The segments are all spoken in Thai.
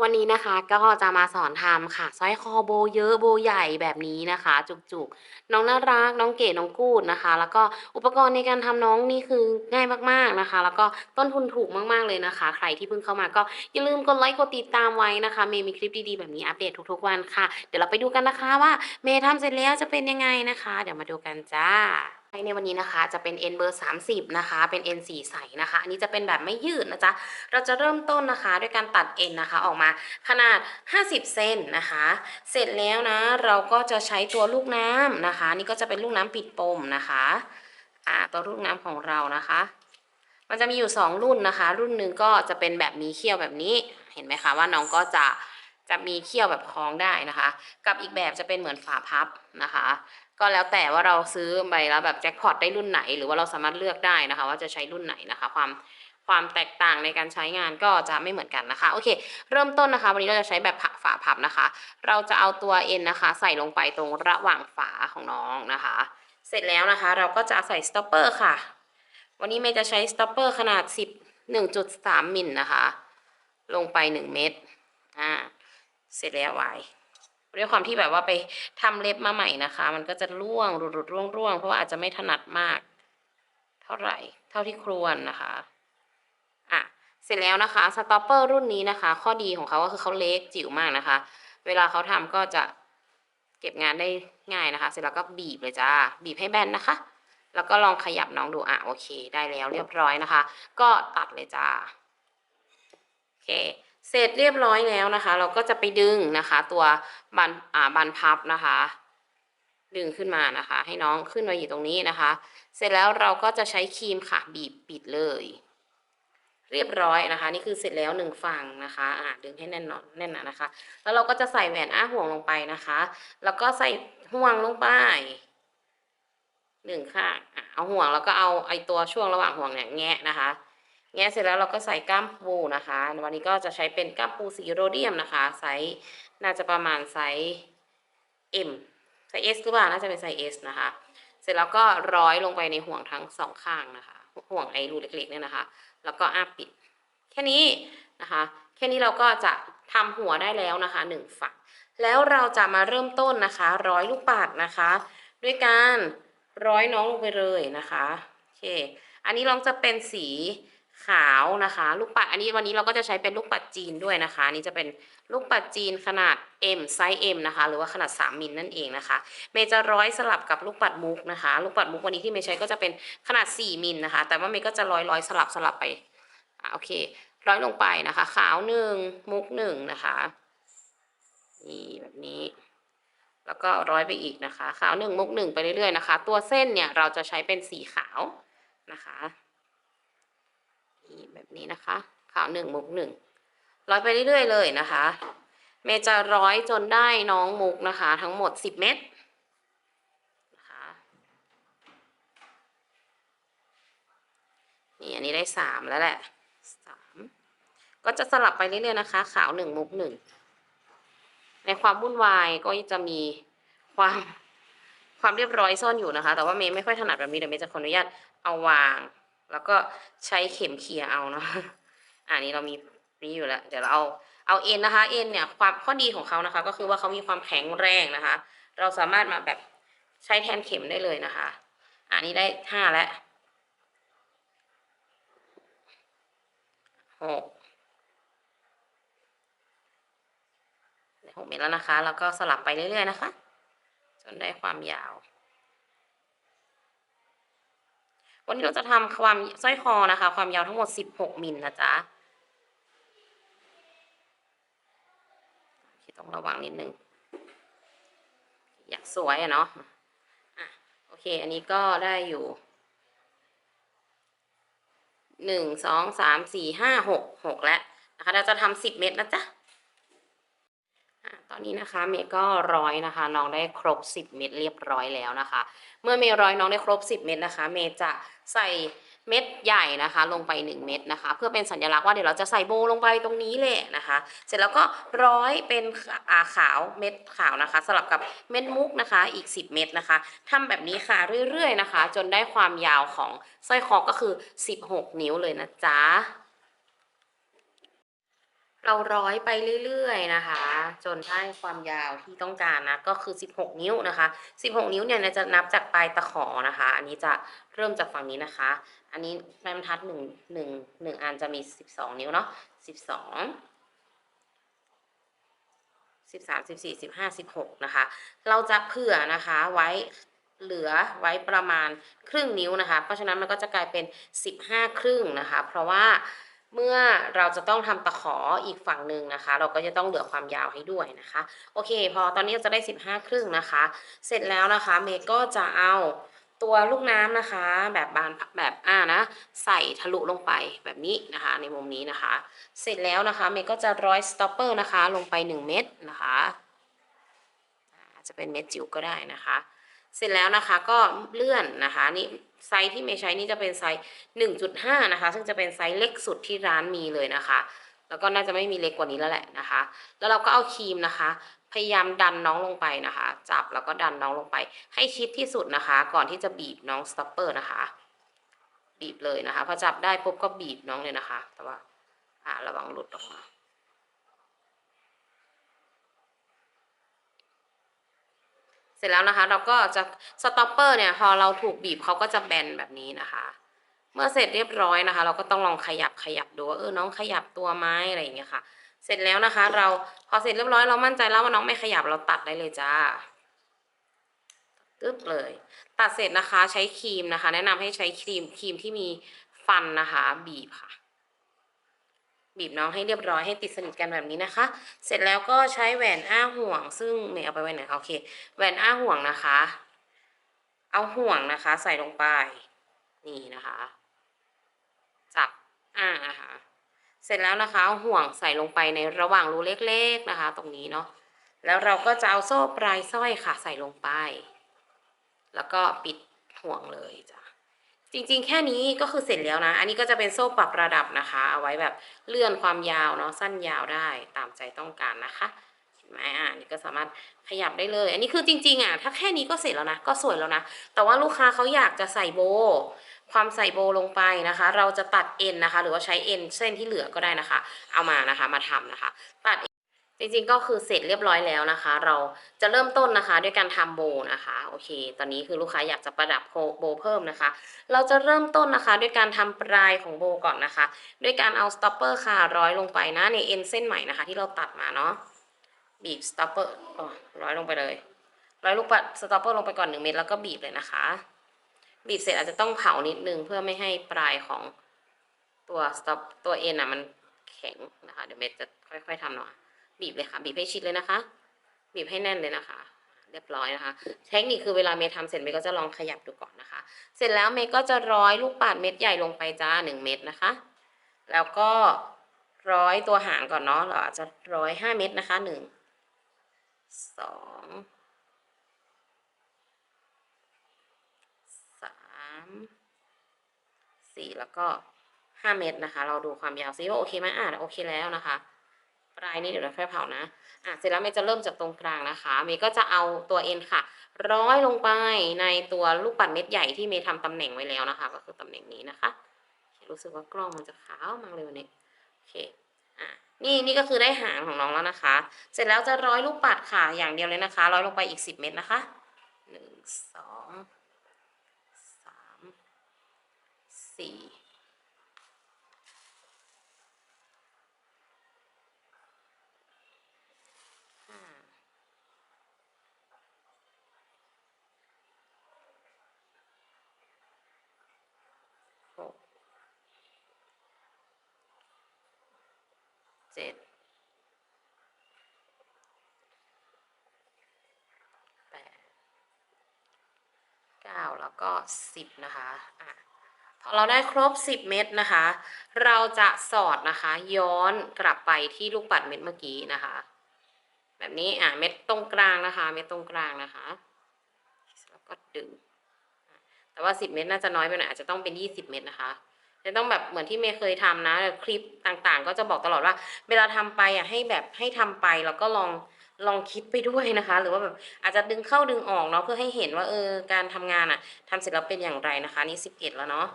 วันนี้นะคะก็จะมาสอนทำค่ะสร้อยคอโบเยอะโบใหญ่แบบนี้นะคะ จุกๆ น้องน่ารักน้องเก๋น้องกูดนะคะ แล้วก็อุปกรณ์ในการทำน้องนี่คือง่ายมากๆนะคะ แล้วก็ต้นทุนถูกมากๆเลยนะคะ ใครที่เพิ่งเข้ามาก็อย่าลืมกดไลค์กดติดตามไว้นะคะเมย์มีคลิปดีๆแบบนี้อัปเดตทุกๆวันค่ะ เดี๋ยวเราไปดูกันนะคะว่าเมย์ทำเสร็จแล้วจะเป็นยังไงนะคะ เดี๋ยวมาดูกันจ้า ในวันนี้นะคะจะเป็น N เบอร์30 นะคะ เป็น N สีใสนะคะ อันนี้จะเป็นแบบไม่ยืดนะจ๊ะ เราจะเริ่มต้นนะคะ ด้วยการตัด N นะคะ ออกมาขนาด 50 เซนนะคะ เสร็จแล้วนะ เราก็จะใช้ตัวลูกน้ำนะคะ นี่ก็จะเป็นลูกน้ำปิดปมนะคะอ่าตัวลูกน้ำของเรานะคะ มันจะมีอยู่ 2 รุ่นนะคะ รุ่นหนึ่งก็จะเป็นแบบมีเขี้ยวแบบนี้ เห็นไหมคะว่าน้องก็จะจะมีเขี้ยวแบบคล้องได้นะคะ กับอีกแบบจะเป็นเหมือนฝาพับนะคะ ก็แล้วแต่ว่าเราซื้อไปแล้วแบบแจ็คพอตได้รุ่นไหน หรือว่าเราสามารถเลือกได้นะคะ ว่าจะใช้รุ่นไหนนะคะ ความความแตกต่างในการใช้งานก็จะไม่เหมือนกันนะคะ โอเค เริ่มต้นนะคะ วันนี้เราจะใช้แบบฝาพับนะคะ เราจะเอาตัวเอ็นนะคะ ใส่ลงไปตรงระหว่างฝาของน้องนะคะ เสร็จแล้วนะคะ เราก็จะใส่สต็อปเปอร์ค่ะ วันนี้เมย์จะใช้สต็อปเปอร์ขนาด 10 1.3มิลนะคะ ลงไป 1 เม็ดอ่า เสร็จแล้วไว้ ด้วยความที่แบบว่าไปทำเล็บมาใหม่นะคะ มันก็จะร่วงรุดรุดร่วงร่วงเพราะว่าอาจจะไม่ถนัดมาก เท่าไหร่ เท่าที่ควรนะคะอะเสร็จแล้วนะคะสต็อปเปอร์รุ่นนี้นะคะ ข้อดีของเขาก็คือเขาเล็กจิ๋วมากนะคะ เวลาเขาทำก็จะเก็บงานได้ง่ายนะคะ เสร็จแล้วก็บีบเลยจ้าบีบให้แบนนะคะ แล้วก็ลองขยับน้องดูอะโอเค ได้แล้วเรียบร้อยนะคะ ก็ตัดเลยจ้าโอเค เสร็จเรียบร้อยแล้วนะคะ เราก็จะไปดึงนะคะ ตัวบันอ่าบันพับนะคะ ดึงขึ้นมานะคะ ให้น้องขึ้นมาอยู่ตรงนี้นะคะ เสร็จแล้วเราก็จะใช้ครีมค่ะบีบปิดเลย เรียบร้อยนะคะ นี่คือเสร็จแล้วหนึ่งฝั่งนะคะอ่าดึงให้แน่นหนอนแน่นนะคะ แล้วเราก็จะใส่แหวนอ้าห่วงลงไปนะคะ แล้วก็ใส่ห่วงลงไปหนึ่งข้างอะเอาห่วงแล้วก็เอาไอตัวช่วงระหว่างห่วงเนี่ยแงะนะคะ แงะเสร็จแล้วเราก็ใส่ก้ามปูนะคะ วันนี้ก็จะใช้เป็นก้ามปูสีโรเดียมนะคะไซส์น่าจะประมาณไซส์ M ไซส์ S หรือเปล่าน่าจะเป็นไซส์ S นะคะ เสร็จแล้วก็ร้อยลงไปในห่วงทั้งสองข้างนะคะ ห่วงไอรูเล็กๆเนี่ยนะคะ แล้วก็อ้าปิด แค่นี้นะคะ แค่นี้เราก็จะทำหัวได้แล้วนะคะหนึ่งฝั่งแล้วเราจะมาเริ่มต้นนะคะ ร้อยลูกปัดนะคะ ด้วยการร้อยน้องลงไปเลยนะคะโอเค อันนี้ลองจะเป็นสี ขาวนะคะ ลูกปัดอันนี้วันนี้เราก็จะใช้เป็นลูกปัดจีนด้วยนะคะนนี้จะเป็นลูกปัดจีนขนาด M ไซส์ M นะคะ หรือว่าขนาด 3มิลนั่นเองนะคะ เมย์จะร้อยสลับกับลูกปัดมุกนะคะ ลูกปัดมุกวันนี้ที่เมย์ใช้ก็จะเป็นขนาด 4มิลนะคะ แต่ว่าเมย์ก็จะร้อยร้อยสลับสลับไปอโอเค ร้อยลงไปนะคะ ขาวหนึ่งมุกหนึ่งนะคะนี่แบบนี้ แล้วก็ร้อยไปอีกนะคะ ขาวหนึ่งมุกหนึ่งไปเรื่อยๆนะคะ ตัวเส้นเนี่ยเราจะใช้เป็นสีขาวนะคะ นี่แบบนี้นะคะ ขาวหนึ่งมุกหนึ่งร้อยไปเรื่อยๆเลยนะคะ เมจะร้อยจนได้น้องมุกนะคะ ทั้งหมดสิบเม็ดนะคะนี่อันนี้ได้สามแล้วแหละสามก็จะสลับไปเรื่อยๆนะคะ ขาวหนึ่งมุกหนึ่งในความวุ่นวายก็จะมีความความเรียบร้อยซ่อนอยู่นะคะ แต่ว่าเมย์ไม่ค่อยถนัดแบบนี้เดี๋ยวเมย์จะขออนุญาตเอาวาง แล้วก็ใช้เข็มเขี่ยเอาเนาะอันนี้เรามีนี้อยู่แล้ว เดี๋ยวเราเอาเอาเอ็นนะคะเอ็นเนี่ยความข้อดีของเขานะคะ ก็คือว่าเขามีความแข็งแรงนะคะ เราสามารถมาแบบใช้แทนเข็มได้เลยนะคะ อันนี้ได้ห้าแล้วหกได้หกเมตรแล้วนะคะ แล้วก็สลับไปเรื่อยๆนะคะ จนได้ความยาว วันนี้เราจะทำความสร้อยคอนะคะ ความยาวทั้งหมด 16มิลนะจ๊ะต้องระวังนิดนึง อยากสวยอะเนาะอะโอเค อันนี้ก็ได้อยู่หนึ่งสองสามสี่ห้าหกหกแล้วนะคะเราจะทำสิบเม็ดนะจ๊ะ ตอนนี้นะคะเมย์ก็ร้อยนะคะ น้องได้ครบสิบเม็ดเรียบร้อยแล้วนะคะ เมื่อเมย์ร้อยน้องได้ครบ 10 เม็ดนะคะ เมย์จะใส่เม็ดใหญ่นะคะ ลงไป 1 เม็ดนะคะ เพื่อเป็นสัญลักษณ์ว่าเดี๋ยวเราจะใส่โบลงไปตรงนี้แหละนะคะ เสร็จแล้วก็ร้อยเป็นอาขาวเม็ดขาวนะคะ สลับกับเม็ดมุกนะคะอีก 10 เม็ดนะคะทำแบบนี้ค่ะเรื่อยๆนะคะ จนได้ความยาวของสร้อยคอก็คือ 16 นิ้วเลยนะจ๊ะ เราร้อยไปเรื่อยๆนะคะ จนได้ความยาวที่ต้องการนะก็คือ 16 นิ้วนะคะ 16 นิ้วเนี่ยจะนับจากปลายตะขอนะคะ อันนี้จะเริ่มจากฝั่งนี้นะคะ อันนี้แม่บรรทัดหนึ่งหนึ่งหนึ่งอันจะมี 12 นิ้วเนาะ12สิบสามสิบสี่สิบห้าสิบหกนะคะ เราจะเผื่อนะคะไว้เหลือไว้ประมาณครึ่งนิ้วนะคะ เพราะฉะนั้นมันก็จะกลายเป็นสิบห้าครึ่งนะคะ เพราะว่า เมื่อเราจะต้องทำตะขออีกฝั่งหนึ่งนะคะ เราก็จะต้องเหลือความยาวให้ด้วยนะคะ โอเค พอตอนนี้จะได้สิบห้าครึ่งนะคะ เสร็จแล้วนะคะเมย์ก็จะเอาตัวลูกน้ำนะคะ แบบบานแบบอ่านะ ใส่ทะลุลงไปแบบนี้นะคะ ในมุมนี้นะคะ เสร็จแล้วนะคะเมย์ก็จะร้อยสต็อปเปอร์นะคะ ลงไป 1 เม็ดนะคะอาจจะเป็นเม็ดจิ๋วก็ได้นะคะ เสร็จแล้วนะคะก็เลื่อนนะคะนี่ ไซส์ที่เมย์ใช้นี่จะเป็นไซส์1.5 นะคะ ซึ่งจะเป็นไซส์เล็กสุดที่ร้านมีเลยนะคะ แล้วก็น่าจะไม่มีเล็กกว่านี้แล้วแหละนะคะ แล้วเราก็เอาครีมนะคะ พยายามดันน้องลงไปนะคะ จับแล้วก็ดันน้องลงไป ให้ชิดที่สุดนะคะ ก่อนที่จะบีบน้องสต็อปเปอร์นะคะ บีบเลยนะคะ พอจับได้ปุ๊บก็บีบน้องเลยนะคะ แต่ว่าอ่าระวังหลุดออกมา สร็จแล้วนะคะ เราก็จะสต็อปเปอร์เนี่ยพอเราถูกบีบเขาก็จะแบนแบบนี้นะคะ เมื่อเสร็จเรียบร้อยนะคะ เราก็ต้องลองขยับขยับดูว่าเออน้องขยับตัวไหมอะไรอย่างเงี้ยค่ะ เสร็จแล้วนะคะ เราพอเสร็จเรียบร้อยเรามั่นใจแล้วว่าน้องไม่ขยับเราตัดได้เลยจ้าตึ๊บเลย ตัดเสร็จนะคะใช้ครีมนะคะ แนะนำให้ใช้ครีมครีมที่มีฟันนะคะ บีบค่ะ บีบน้องให้เรียบร้อยให้ติดสนิทกันแบบนี้นะคะ เสร็จแล้วก็ใช้แหวนอ้าห่วง ซึ่งเมย์เอาไปไว้ไหนโอเค แหวนอ้าห่วงนะคะ เอาห่วงนะคะ ใส่ลงไป นี่นะคะ จับอ้านะคะ เสร็จแล้วนะคะเอาห่วงใส่ลงไปในระหว่างรูเล็ก ๆนะคะ ตรงนี้เนาะ แล้วเราก็จะเอาโซ่ปลายสร้อยค่ะ ใส่ลงไป แล้วก็ปิดห่วงเลยจ้ะ จริงๆ แค่นี้ก็คือเสร็จแล้วนะ อันนี้ก็จะเป็นโซ่ปรับระดับนะคะ เอาไว้แบบเลื่อนความยาวเนาะสั้นยาวได้ตามใจต้องการนะคะไหมอะนี่ก็สามารถขยับได้เลย อันนี้คือจริงๆอะถ้าแค่นี้ก็เสร็จแล้วนะก็สวยแล้วนะแต่ว่าลูกค้าเขาอยากจะใส่โบ ความใส่โบลงไปนะคะ เราจะตัดเอ็นนะคะ หรือว่าใช้เอ็นเส้นที่เหลือก็ได้นะคะ เอามานะคะมาทำนะคะ ตัด จริงๆก็คือเสร็จเรียบร้อยแล้วนะคะ เราจะเริ่มต้นนะคะด้วยการทำโบนะคะโอเค ตอนนี้คือลูกค้าอยากจะประดับโบเพิ่มนะคะ เราจะเริ่มต้นนะคะ ด้วยการทำปลายของโบก่อนนะคะ ด้วยการเอาสต็อปเปอร์ค่ะร้อยลงไปนะในเอ็นเส้นใหม่นะคะ ที่เราตัดมาเนาะบีบสต็อปเปอร์ร้อยลงไปเลยร้อยลูกปัดสต็อปเปอร์ลงไปก่อนหนึ่งเม็ดแล้วก็บีบเลยนะคะ บีบเสร็จอาจจะต้องเผานิดนึงเพื่อไม่ให้ปลายของตัวสต็อปตัวเอ็นอะมันแข็งนะคะ เดี๋ยวเม็ดจะค่อยๆทำเนาะ บีบเลยค่ะ บีบให้ชิดเลยนะคะ บีบให้แน่นเลยนะคะเรียบร้อยนะคะ เทคนิคคือเวลาเมย์ทำเสร็จเมย์ก็จะลองขยับดูก่อนนะคะ เสร็จแล้วเมย์ก็จะร้อยลูกปัดเม็ดใหญ่ลงไปจ้าหนึ่งเม็ดนะคะ แล้วก็ร้อยตัวหางก่อนเนาะเราอาจจะร้อยห้าเม็ดนะคะหนึ่งสองสามสี่แล้วก็ห้าเม็ดนะคะ เราดูความยาวซิว่าโอเคไหมอ่านโอเคแล้วนะคะ ปลายนี้เดี๋ยวเราค่อยเผานะอะเสร็จแล้วเมย์จะเริ่มจากตรงกลางนะคะเมย์ก็จะเอาตัวเอ็นค่ะ ร้อยลงไปในตัวลูกปัดเม็ดใหญ่ที่เมย์ทำตำแหน่งไว้แล้วนะคะ ก็คือตำแหน่งนี้นะคะรู้สึกว่ากล้องมันจะขาวมากเลยวันนี้โอเคอะนี่นี่ก็คือได้หางของน้องแล้วนะคะ เสร็จแล้วจะร้อยลูกปัดค่ะอย่างเดียวเลยนะคะ ร้อยลงไปอีกสิบเม็ดนะคะหนึ่งสองสามสี่ เจ็ดแปดเก้าแล้วก็สิบนะคะอะพอเราได้ครบสิบเม็ดนะคะ เราจะสอดนะคะ ย้อนกลับไปที่ลูกปัดเม็ดเมื่อกี้นะคะ แบบนี้อะเม็ดตรงกลางนะคะ เม็ดตรงกลางนะคะแล้วก็ดึงแต่ว่าสิบเม็ดน่าจะน้อยไปหน่อยอาจจะต้องเป็นยี่สิบเม็ดนะคะ จะต้องแบบเหมือนที่เมย์เคยทำนะคลิปต่างๆ ก็จะบอกตลอดว่า เวลาทำไปอะให้แบบให้ทำไปแล้วก็ลองลองคิดไปด้วยนะคะ หรือว่าแบบอาจจะดึงเข้าดึงออกเนาะเพื่อให้เห็นว่าเออการทำงานอะ ทำเสร็จแล้วเป็นอย่างไรนะคะ นี่สิบเอ็ดแล้วเนาะ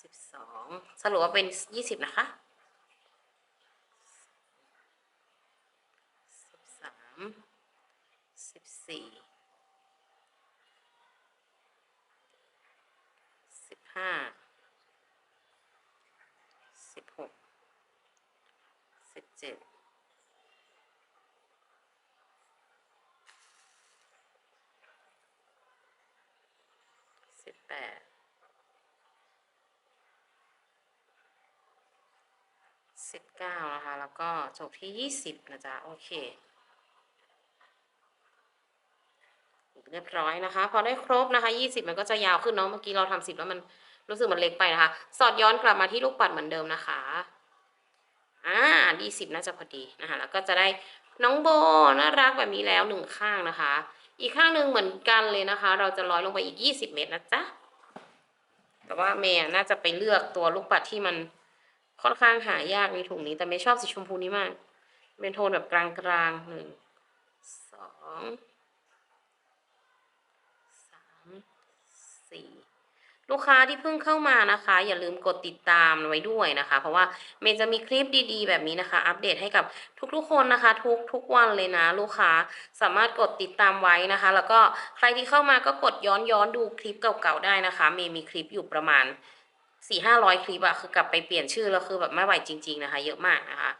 สิบสองสรุปว่าเป็นยี่สิบนะคะสิบสามสิบสี่สิบห้า แปดสิบเก้านะคะ แล้วก็จบที่ยี่สิบนะจ๊ะ โอเค เรียบร้อยนะคะ พอได้ครบนะคะ20มันก็จะยาวขึ้นเนาะ เมื่อกี้เราทำ10แล้วมันรู้สึกมันเล็กไปนะคะ สอดย้อนกลับมาที่ลูกปัดเหมือนเดิมนะคะ อ่าดีสิบน่าจะพอดีนะคะ แล้วก็จะได้น้องโบน่ารักแบบนี้แล้วหนึ่งข้างนะคะ อีกข้างหนึ่งเหมือนกันเลยนะคะ เราจะร้อยลงไปอีก20เมตรนะจ๊ะ แต่ว่าเมย์น่าจะไปเลือกตัวลูกปัดที่มันค่อนข้างหายากในถุงนี้ แต่เมย์ชอบสีชมพูนี้มาก เป็นโทนแบบกลางๆหนึ่งสอง สามสี่ ลูกค้าที่เพิ่งเข้ามานะคะ อย่าลืมกดติดตามไว้ด้วยนะคะ เพราะว่าเมย์จะมีคลิปดีๆ แบบนี้นะคะ อัปเดตให้กับทุกๆคนนะคะ ทุกทุกวันเลยนะ ลูกค้าสามารถกดติดตามไว้นะคะ แล้วก็ใครที่เข้ามาก็กดย้อนย้อนดูคลิปเก่าๆได้นะคะ เมย์มีคลิปอยู่ประมาณ สี่ห้าร้อยคลิปอะคือกลับไปเปลี่ยนชื่อแล้วคือแบบไม่ไหวจริง ๆนะคะ เยอะมากนะคะ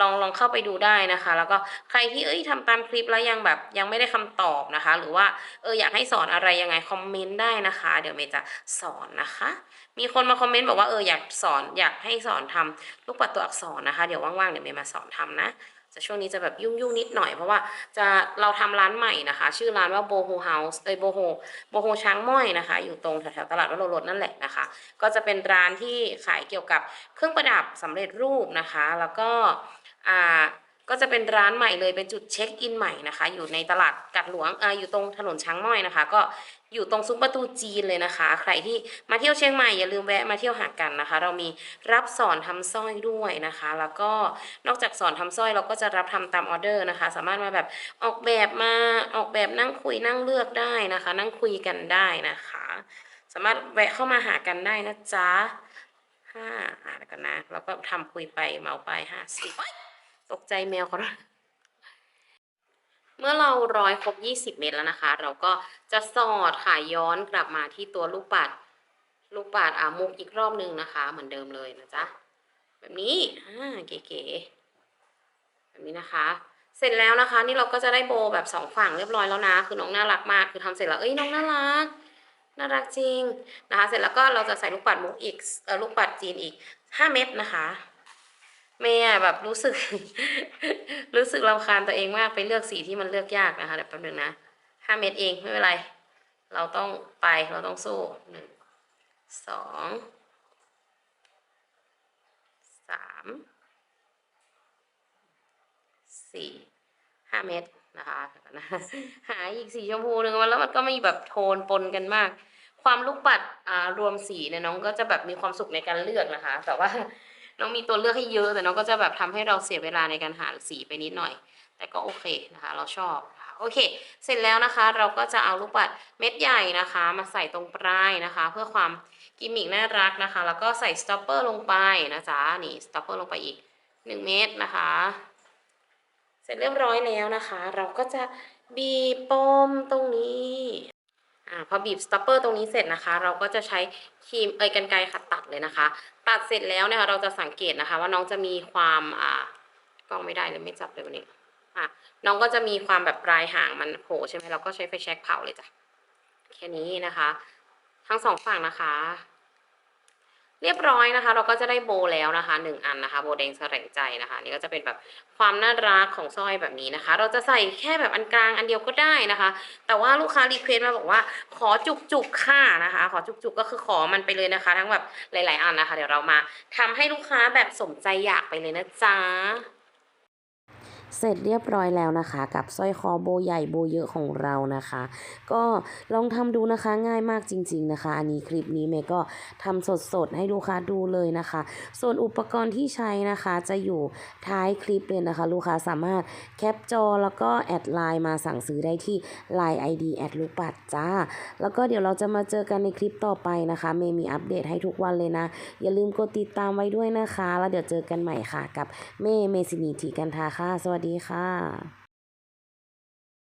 ลองลองเข้าไปดูได้นะคะ แล้วก็ใครที่เอ้ยทำตามคลิปแล้วยังแบบยังไม่ได้คำตอบนะคะ หรือว่าเอออยากให้สอนอะไรยังไงคอมเมนต์ได้นะคะ เดี๋ยวเมย์จะสอนนะคะ มีคนมาคอมเมนต์บอกว่าเอออยากสอนอยากให้สอนทำลูกปัดตัวอักษรนะคะ เดี๋ยวว่างๆเดี๋ยวเมย์มาสอนทำนะ จะช่วงนี้จะแบบยุ่งๆนิดหน่อยเพราะว่าจะเราทำร้านใหม่นะคะ ชื่อร้านว่าโบโฮเฮาส์เอ้ยโบโฮโบโฮช้างม้อยนะคะ อยู่ตรงแถวๆตลาดวัดโรถนั่นแหละนะคะ ก็จะเป็นร้านที่ขายเกี่ยวกับเครื่องประดับสำเร็จรูปนะคะ แล้วก็อ่า ก็จะเป็นร้านใหม่เลยเป็นจุดเช็คอินใหม่นะคะ อยู่ในตลาดกัดหลวงออยู่ตรงถนนช้างม้อยนะคะ ก็อยู่ตรงซุ้มประตูจีนเลยนะคะ ใครที่มาเที่ยวเชียงใหม่อย่าลืมแวะมาเที่ยวหากันนะคะ เรามีรับสอนทำสร้อยด้วยนะคะ แล้วก็นอกจากสอนทำสร้อยเราก็จะรับทำตามออเดอร์นะคะ สามารถมาแบบออกแบบมาออกแบบนั่งคุยนั่งเลือกได้นะคะ นั่งคุยกันได้นะคะ สามารถแวะเข้ามาหากันได้นะจ๊ะห้าอ่านกันนะ แล้วก็ทำคุยไปเมาไปห้าสิบ ตกใจแมวเขาเมื่อเราร้อยครบ 20 เมตรแล้วนะคะ เราก็จะสอดค่ะย้อนกลับมาที่ตัวลูกปัด ลูกปัดอามุกอีกรอบนึงนะคะ เหมือนเดิมเลยนะจ๊ะแบบนี้อ่าเก๋ๆแบบนี้นะคะ เสร็จแล้วนะคะ นี่เราก็จะได้โบแบบสองฝั่งเรียบร้อยแล้วนะ คือน้องน่ารักมากคือทำเสร็จแล้วเอ้ยน้องน่ารักน่ารักจริงนะคะ เสร็จแล้วก็เราจะใส่ลูกปัดมุกอีกลูกปัดจีนอีกห้าเม็ดนะคะ เมย์อะแบบรู้สึก รู้สึกรำคาญตัวเองมากไปเลือกสีที่มันเลือกยากนะคะเดี๋ยวแป๊บนึงนะห้าเม็ดเองไม่เป็นไร เราต้องไปเราต้องสู้หนึ่งสองสามสี่ห้าเม็ดนะคะนะหาอีกสีชมพูหนึ่งมาแล้วมันก็ไม่แบบโทนปนกันมาก ความลูกปัดอ่ารวมสีเนี่ยน้องก็จะแบบมีความสุขในการเลือกนะคะ แต่ว่า น้องมีตัวเลือกให้เยอะ แต่น้องก็จะแบบทำให้เราเสียเวลาในการหาสีไปนิดหน่อย แต่ก็โอเคนะคะ เราชอบะะโอเค เสร็จแล้วนะคะ เราก็จะเอาลูกปัดเม็ดใหญ่นะคะ มาใส่ตรงปลายนะคะ เพื่อความกิมมิกน่ารักนะคะ แล้วก็ใส่สต็อปเปอร์ลงไปนะจ๊ะนี่สต็อปเปอร์ลงไปอีก 1 เม็ดนะคะ เสร็จเรียบร้อยแล้วนะคะ เราก็จะบีบปมตรงนี้ อ่าพอบีบสต็อปเปอร์ตรงนี้เสร็จนะคะ เราก็จะใช้ครีมเอยกันไกรขัดตัดเลยนะคะ ตัดเสร็จแล้วเนี่ยค่ะเราจะสังเกตนะคะ ว่าน้องจะมีความอ่ากล้องไม่ได้เลยไม่จับเลยวันนี้อะน้องก็จะมีความแบบปลายหางมันโผล่ใช่ไหมเราก็ใช้ไฟแช็กเผาเลยจ้ะแค่นี้นะคะ ทั้งสองฝั่งนะคะ เรียบร้อยนะคะ เราก็จะได้โบแล้วนะคะหนึ่งอันนะคะ โบแดงแสลงใจนะคะ นี่ก็จะเป็นแบบความน่ารักของสร้อยแบบนี้นะคะ เราจะใส่แค่แบบอันกลางอันเดียวก็ได้นะคะ แต่ว่าลูกค้ารีเควสต์มาบอกว่าขอจุกจุกค่ะนะคะ ขอจุกจุกก็คือขอมันไปเลยนะคะ ทั้งแบบหลาย ๆ อันนะคะ เดี๋ยวเรามาทำให้ลูกค้าแบบสมใจอยากไปเลยนะจ๊ะ เสร็จเรียบร้อยแล้วนะคะ กับสร้อยคอโบใหญ่โบเยอะของเรานะคะ ก็ลองทำดูนะคะง่ายมากจริง ๆนะคะ อันนี้คลิปนี้เมย์ก็ทำสดๆให้ลูกค้าดูเลยนะคะ ส่วนอุปกรณ์ที่ใช้นะคะจะอยู่ท้ายคลิปเลยนะคะ ลูกค้าสามารถแคปจอแล้วก็แอดไลน์มาสั่งซื้อได้ที่ Line ID แอดลูกปัดจ้า แล้วก็เดี๋ยวเราจะมาเจอกันในคลิปต่อไปนะคะ เมย์มีอัปเดตให้ทุกวันเลยนะ อย่าลืมกดติดตามไว้ด้วยนะคะ แล้วเดี๋ยวเจอกันใหม่ค่ะกับเมย์เมซินีทีกันทาค่ะ สวัสดดีค่ะ